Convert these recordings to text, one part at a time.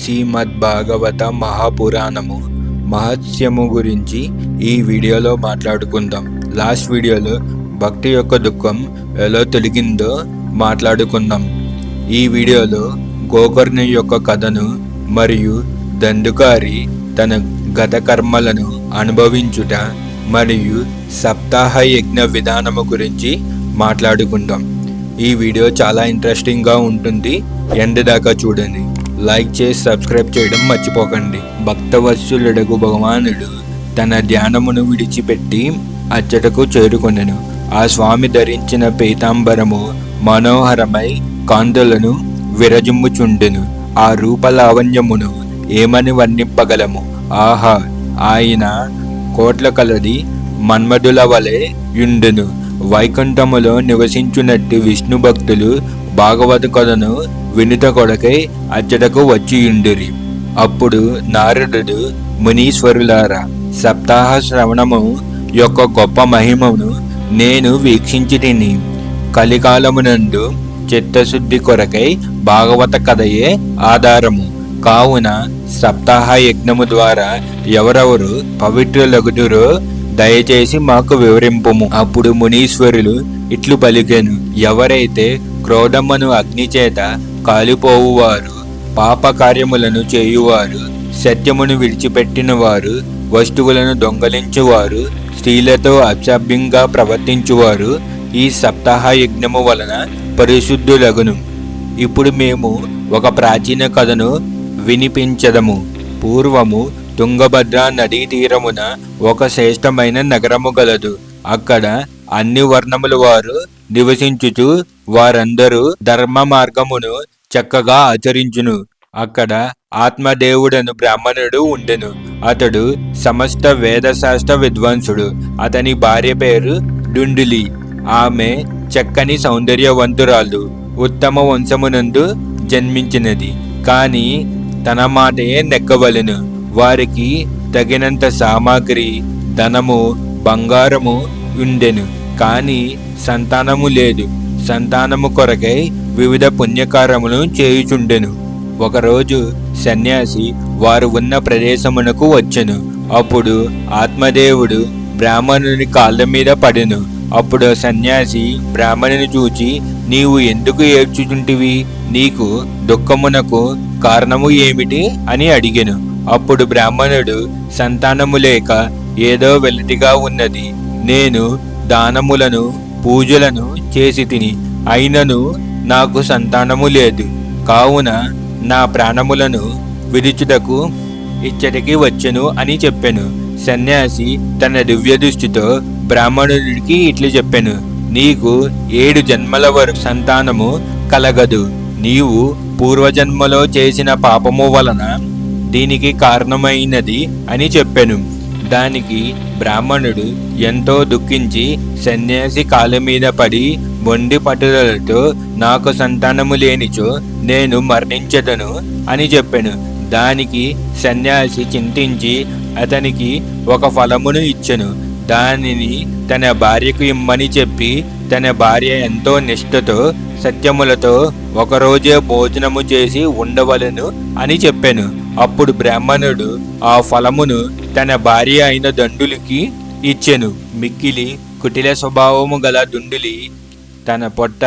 శ్రీమద్భాగవత మహాపురాణము మహత్యము గురించి ఈ వీడియోలో మాట్లాడుకుందాం. లాస్ట్ వీడియోలో భక్తి యొక్క దుఃఖం ఎలా తొలగిందో మాట్లాడుకుందాం. ఈ వీడియోలో గోకర్ణ యొక్క కథను మరియు దండుకారి తన గత కర్మలను అనుభవించుట మరియు సప్తాహ యజ్ఞ విధానము గురించి మాట్లాడుకుందాం. ఈ వీడియో చాలా ఇంట్రెస్టింగ్గా ఉంటుంది. ఎండ్ దాకా చూడండి. లైక్ చేసి సబ్స్క్రైబ్ చేయడం మర్చిపోకండి. భక్తవత్సలుడకు భగవానుడు తన ధ్యానమును విడిచిపెట్టి అచ్చటకు చేరుకొనెను. ఆ స్వామి ధరించిన పీతాంబరము మనోహరమై కాంతులను విరజిమ్ముచుండెను. ఆ రూపలావణ్యమును ఏమని వర్ణింపగలము? ఆహా ఆయన కోట్ల కలది మన్మధుల వలె యుండెను. వైకుంఠములో నివసించున్నట్టు విష్ణు భక్తులు భాగవత కథను వినుత కొడకై అచ్చటకు వచ్చియుండిరి. అప్పుడు నారదుడు మునీశ్వరులారా సప్తాహ శ్రవణము యొక్క గొప్ప మహిమను నేను వీక్షించి తిని కలికాలమునందు చిత్తశుద్ధి కొరకై భాగవత కథయే ఆధారము. కావున సప్తాహ యజ్ఞము ద్వారా ఎవరెవరు పవిత్రులగుదురో దయచేసి మాకు వివరింపుము. అప్పుడు మునీశ్వరులు ఇట్లు పలికెను. ఎవరైతే క్రోధమ్మను అగ్ని చేత కాలిపోవువారు పాప కార్యములను చేయువారు సత్యమును విడిచిపెట్టిన వారు వస్తువులను దొంగలించువారు స్త్రీలతో అసభ్యంగా ప్రవర్తించువారు ఈ సప్తాహ యజ్ఞము వలన పరిశుద్ధులగును. ఇప్పుడు మేము ఒక ప్రాచీన కథను వినిపించదము. పూర్వము తుంగభద్ర నదీ తీరమున ఒక శ్రేష్టమైన నగరము గలదు. అక్కడ అన్ని వర్ణముల వారు నివసించుచు వారందరూ ధర్మ మార్గమును చక్కగా ఆచరించును. అక్కడ ఆత్మదేవుడను బ్రాహ్మణుడు ఉండెను. అతడు సమస్త వేదశాస్త్ర విద్వాంసుడు. అతని భార్య పేరు డుండిలి. ఆమె చక్కని సౌందర్యవంతురాలు. ఉత్తమ వంశమునందు జన్మించినది. కానీ తన మాటయే నెక్కవలెను. వారికి తగినంత సామాగ్రి ధనము బంగారము ఉండెను. కానీ సంతానము లేదు. సంతానము కొరకై వివిధ పుణ్యకారములు చేయుచుండెను. ఒకరోజు సన్యాసి వారు ఉన్న ప్రదేశమునకు వచ్చెను. అప్పుడు ఆత్మదేవుడు బ్రాహ్మణుని కాళ్ళ మీద పడెను. అప్పుడు సన్యాసి బ్రాహ్మణుని చూచి నీవు ఎందుకు ఏడ్చుచుంటివి? నీకు దుఃఖమునకు కారణము ఏమిటి? అని అడిగెను. అప్పుడు బ్రాహ్మణుడు సంతానము లేక ఏదో వెల్లటిగా ఉన్నది. నేను దానములను పూజలను చేసి తిని అయినను నాకు సంతానము లేదు. కావున నా ప్రాణములను విడుచుటకు ఇచ్చటికి వచ్చెను అని చెప్పెను. సన్యాసి తన దివ్య దృష్టితో బ్రాహ్మణుడికి ఇట్లు చెప్పెను. నీకు ఏడు జన్మల వరకు సంతానము కలగదు. నీవు పూర్వజన్మలో చేసిన పాపము వలన దీనికి కారణమైనది అని చెప్పాను. దానికి బ్రాహ్మణుడు ఎంతో దుఃఖించి సన్యాసి కాలు మీద పడి మొండి పట్టుదలతో నాకు సంతానము లేనిచో నేను మరణించదను అని చెప్పాను. దానికి సన్యాసి చింతించి అతనికి ఒక ఫలమును ఇచ్చను. దానిని తన భార్యకు ఇమ్మని చెప్పి తన భార్య ఎంతో నిష్ఠతో సత్యములతో ఒకరోజే భోజనము చేసి ఉండవలను అని చెప్పాను. అప్పుడు బ్రాహ్మణుడు ఆ ఫలమును తన భార్య అయిన దండులికి ఇచ్చెను. మిక్కిలి కుటిల స్వభావము గల దుండులి తన పొట్ట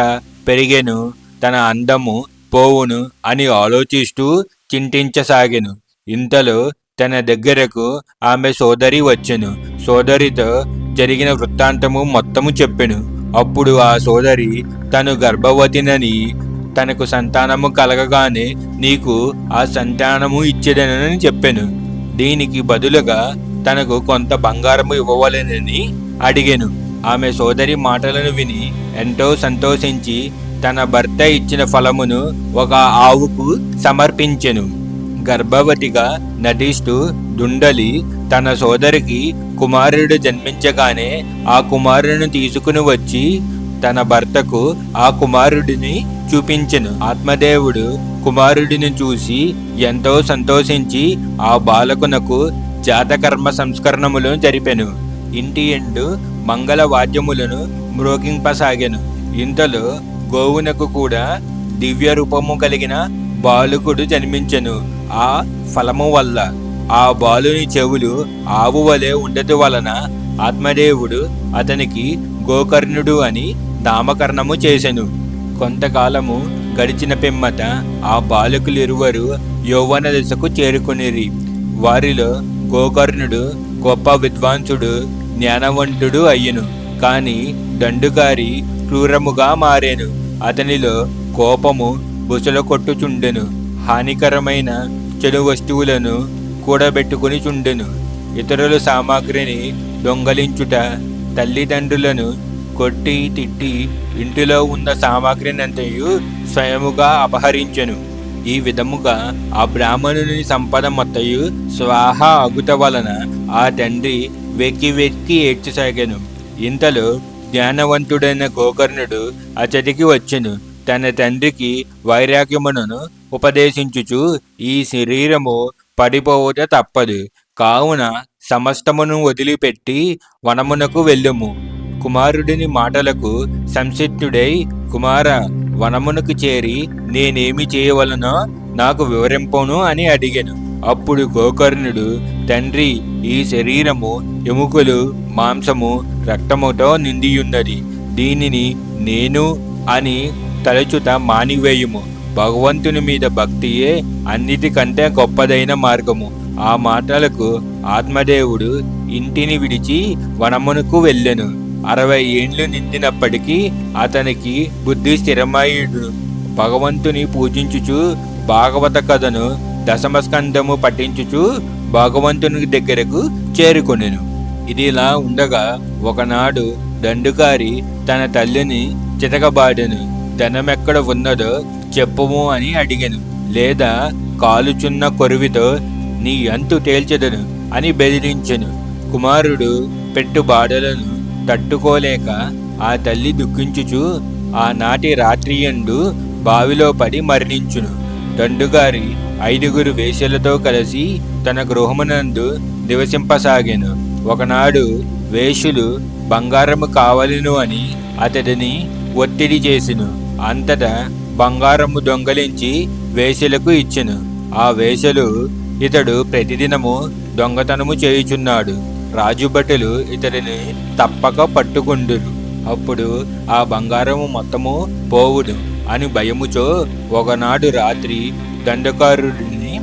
పెరిగెను తన అందము పోవును అని ఆలోచిస్తూ చింతించసాగెను. ఇంతలో తన దగ్గరకు ఆమె సోదరి వచ్చెను. సోదరితో జరిగిన వృత్తాంతము మొత్తము చెప్పెను. అప్పుడు ఆ సోదరి తను గర్భవతినని తనకు సంతానము కలగగానే నీకు ఆ సంతానము ఇచ్చేదనని చెప్పాను. దీనికి బదులుగా తనకు కొంత బంగారము ఇవ్వవలెనని అడిగాను. ఆమె సోదరి మాటలను విని ఎంతో సంతోషించి తన భర్త ఇచ్చిన ఫలమును ఒక ఆవుకు సమర్పించెను. గర్భవతిగా నటిస్తూ దుండలి తన సోదరికి కుమారుడు జన్మించగానే ఆ కుమారుని తీసుకుని వచ్చి తన భర్తకు ఆ కుమారుడిని చూపించెను. ఆత్మదేవుడు కుమారుడిని చూసి ఎంతో సంతోషించి ఆ బాలకునకు జాతకర్మ సంస్కరణములను జరిపెను. ఇంటి ఎండు మంగళ వాద్యములను మ్రోగింపసాగెను. ఇంతలో గోవునకు కూడా దివ్య రూపము కలిగిన బాలుకుడు జన్మించెను. ఆ ఫలము వల్ల ఆ బాలుని చెవులు ఆవు వలె ఉండటం వలన ఆత్మదేవుడు అతనికి గోకర్ణుడు అని నామకరణము చేసెను. కొంతకాలము గడిచిన పిమ్మట ఆ బాలకులిరువరు యౌవన దశకు చేరుకునిరి. వారిలో గోకర్ణుడు గొప్ప విద్వాంసుడు జ్ఞానవంతుడు అయ్యను. కాని దండుగారి క్రూరముగా మారేను. అతనిలో కోపము బుసలు కొట్టుచుండెను హానికరమైన చెడు వస్తువులను కూడబెట్టుకుని చుండెను. ఇతరుల సామాగ్రిని దొంగలించుట తల్లిదండ్రులను కొట్టి తిట్టి ఇంటిలో ఉన్న సామాగ్రినంతయు స్వయముగా అపహరించెను. ఈ విధముగా ఆ బ్రాహ్మణుని సంపద మొత్తయు స్వాహ అగుట వలన ఆ తండ్రి వెక్కి వెక్కి ఏడ్చసాగాను. ఇంతలో జ్ఞానవంతుడైన గోకర్ణుడు అతడికి వచ్చెను. తన తండ్రికి వైరాగ్యమును ఉపదేశించుచు ఈ శరీరము పడిపోవుట తప్పదు. కావున సమస్తమును వదిలిపెట్టి వనమునకు వెళ్ళుము. కుమారుడిని మాటలకు సంసిద్ధుడై కుమార వనమునకు చేరి నేనేమి చేయవలనో నాకు వివరింపను అని అడిగాను. అప్పుడు గోకర్ణుడు తండ్రి ఈ శరీరము ఎముకలు మాంసము రక్తముతో నిండియున్నది. దీనిని నేను అని తలచుట మానివేయుము. భగవంతుని మీద భక్తియే అన్నిటికంటే గొప్పదైన మార్గము. ఆ మాటలకు ఆత్మదేవుడు ఇంటిని విడిచి వనమునకు వెళ్ళెను. అరవై ఏండ్లు నిందినప్పటికీ అతనికి బుద్ధి స్థిరమయ్యుడు. భగవంతుని పూజించుచు భాగవత కథను దశమస్కందము పఠించుచు భగవంతుని దగ్గరకు చేరుకొనెను. ఇదిలా ఉండగా ఒకనాడు దండుకారి తన తల్లిని చితకబాడెను ధనమెక్కడ ఉన్నదో చెప్పము అని అడిగెను. లేదా కాలుచున్న కొరువితో నీ అంతు తేల్చెదను అని బెదిరించెను. కుమారుడు పెట్టు బాధలను తట్టుకోలేక ఆ తల్లి దుఃఖించుచు ఆనాటి రాత్రియందు బావిలో పడి మరణించును. దండుగారి ఐదుగురు వేషలతో కలిసి తన గృహమునందు నివసింపసాగాను. ఒకనాడు వేషులు బంగారము కావలను అని అతడిని ఒత్తిడి చేసెను. అంతటా బంగారము దొంగలించి వేషలకు ఇచ్చెను. ఆ వేషలు ఇతడు ప్రతిదినము దొంగతనము చేయుచున్నాడు. రాజుభటులు ఇతడిని తప్పక పట్టుకుండురు. అప్పుడు ఆ బంగారము మొత్తము పోవుడు అని భయముచో ఒకనాడు రాత్రి దండకారుడిని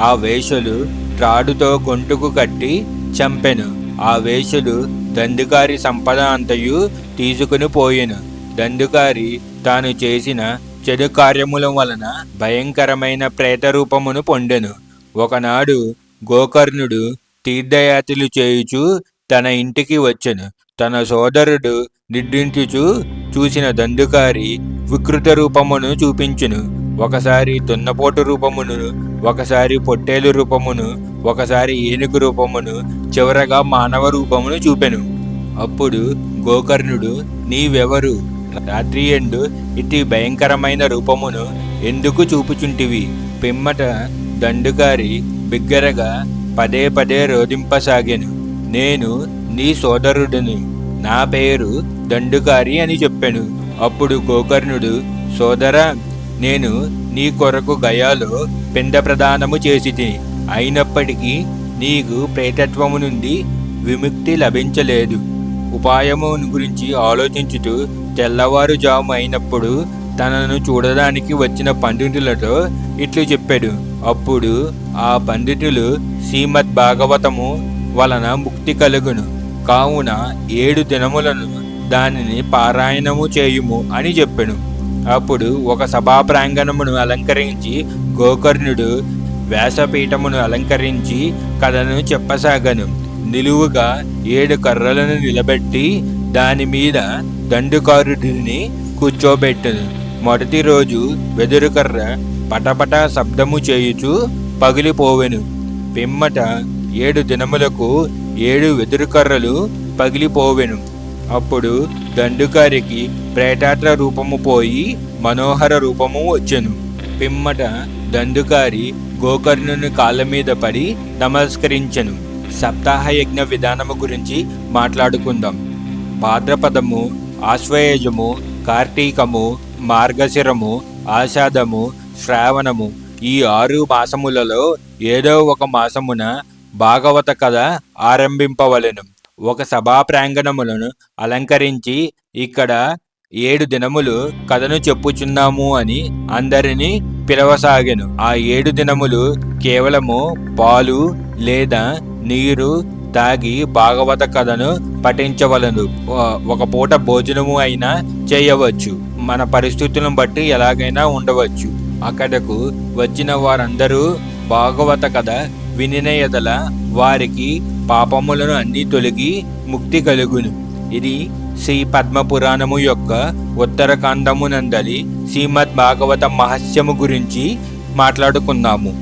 ఆ వేషలు త్రాడుతో గొంటుకు కట్టి చంపెను. ఆ వేషలు దండుకారి సంపద అంతయు తీసుకుని పోయెను. దండుకారి తాను చేసిన చెడు కార్యముల వలన భయంకరమైన ప్రేత రూపమును పొందెను. ఒకనాడు గోకర్ణుడు తీర్థయాత్రలు చేయుచు తన ఇంటికి వచ్చెను. తన సోదరుడు నిడ్డించుచు చూసిన దండుకారి వికృత రూపమును చూపించును. ఒకసారి దున్నపోటు రూపమును ఒకసారి పొట్టేలు రూపమును ఒకసారి ఏనుగు రూపమును చివరగా మానవ రూపమును చూపెను. అప్పుడు గోకర్ణుడు నీవెవరు? రాత్రి ఎండు ఇట్టి భయంకరమైన రూపమును ఎందుకు చూపుచుంటివి? పిమ్మట దండుగారి బిగ్గరగా పదే పదే రోధింపసాగాను. నేను నీ సోదరుడిని నా పేరు దండుకారి అని చెప్పాను. అప్పుడు గోకర్ణుడు సోదరా నేను నీ కొరకు గయాలో పిండ ప్రదానము చేసి అయినప్పటికీ నీకు ప్రేతత్వము నుండి విముక్తి లభించలేదు. ఉపాయము గురించి ఆలోచించుతూ తెల్లవారుజాము అయినప్పుడు తనను చూడడానికి వచ్చిన పండితులతో ఇట్లు చెప్పాడు. అప్పుడు ఆ పండితులు శ్రీమద్ భాగవతము వలన ముక్తి కలుగును. కావున ఏడు దినములను దానిని పారాయణము చేయుము అని చెప్పెను. అప్పుడు ఒక సభా ప్రాంగణమును అలంకరించి గోకర్ణుడు వ్యాసపీఠమును అలంకరించి కథను చెప్పసాగను. నిలువుగా ఏడు కర్రలను నిలబెట్టి దాని మీద దండుకారుడిని కూర్చోబెట్టను. మొదటి రోజు వెదురు కర్ర పటపట శబ్దము చేయుచు పగిలిపోవెను. పిమ్మట ఏడు దినములకు ఏడు వెదురు కర్రలు పగిలిపోవెను. అప్పుడు దండుకారికి ప్రేతాట్ర రూపము పోయి మనోహర రూపము వచ్చెను. పిమ్మట దండుకారి గోకర్ణుని కాళ్ళ మీద పడి నమస్కరించెను. సప్తాహ యజ్ఞ విధానము గురించి మాట్లాడుకుందాం. భాద్రపదము ఆశ్వయుజము కార్తీకము మార్గశిరము ఆషాఢము శ్రావణము ఈ ఆరు మాసములలో ఏదో ఒక మాసమున భాగవత కథ ఆరంభింపవలెను. ఒక సభా ప్రాంగణములను అలంకరించి ఇక్కడ ఏడు దినములు కథను చెప్పుచున్నాము అని అందరినీ పిలవసాగెను. ఆ ఏడు దినములు కేవలము పాలు లేదా నీరు తాగి భాగవత కథను పఠించవలను. ఒక పూట భోజనము అయినా చేయవచ్చు. మన పరిస్థితులను బట్టి ఎలాగైనా ఉండవచ్చు. అక్కడకు వచ్చిన వారందరూ భాగవత కథ వినిన ఎదల వారికి పాపములను అన్ని తొలగి ముక్తి కలుగును. ఇది శ్రీ పద్మ పురాణము యొక్క ఉత్తరకాండమునందలి శ్రీమద్ భాగవత మహస్యము గురించి మాట్లాడుకుందాము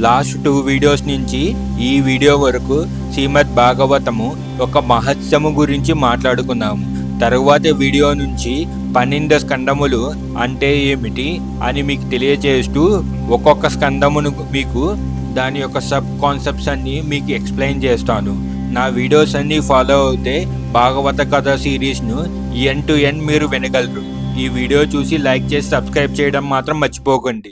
లాస్ట్ టూ వీడియోస్ నుంచి ఈ వీడియో వరకు శ్రీమద్ భాగవతము ఒక మహస్యము గురించి మాట్లాడుకున్నాము. తరువాత వీడియో నుంచి పన్నెండు స్కందములు అంటే ఏమిటి అని మీకు తెలియజేస్తూ ఒక్కొక్క స్కందమును మీకు దాని యొక్క సబ్ కాన్సెప్ట్స్ అన్ని మీకు ఎక్స్ప్లెయిన్ చేస్తాను. నా వీడియోస్ అన్నీ ఫాలో అవుతే భాగవత కథ సిరీస్ను ఎన్ టు ఎన్ మీరు వినగలరు. ఈ వీడియో చూసి లైక్ చేసి సబ్స్క్రైబ్ చేయడం మాత్రం మర్చిపోకండి.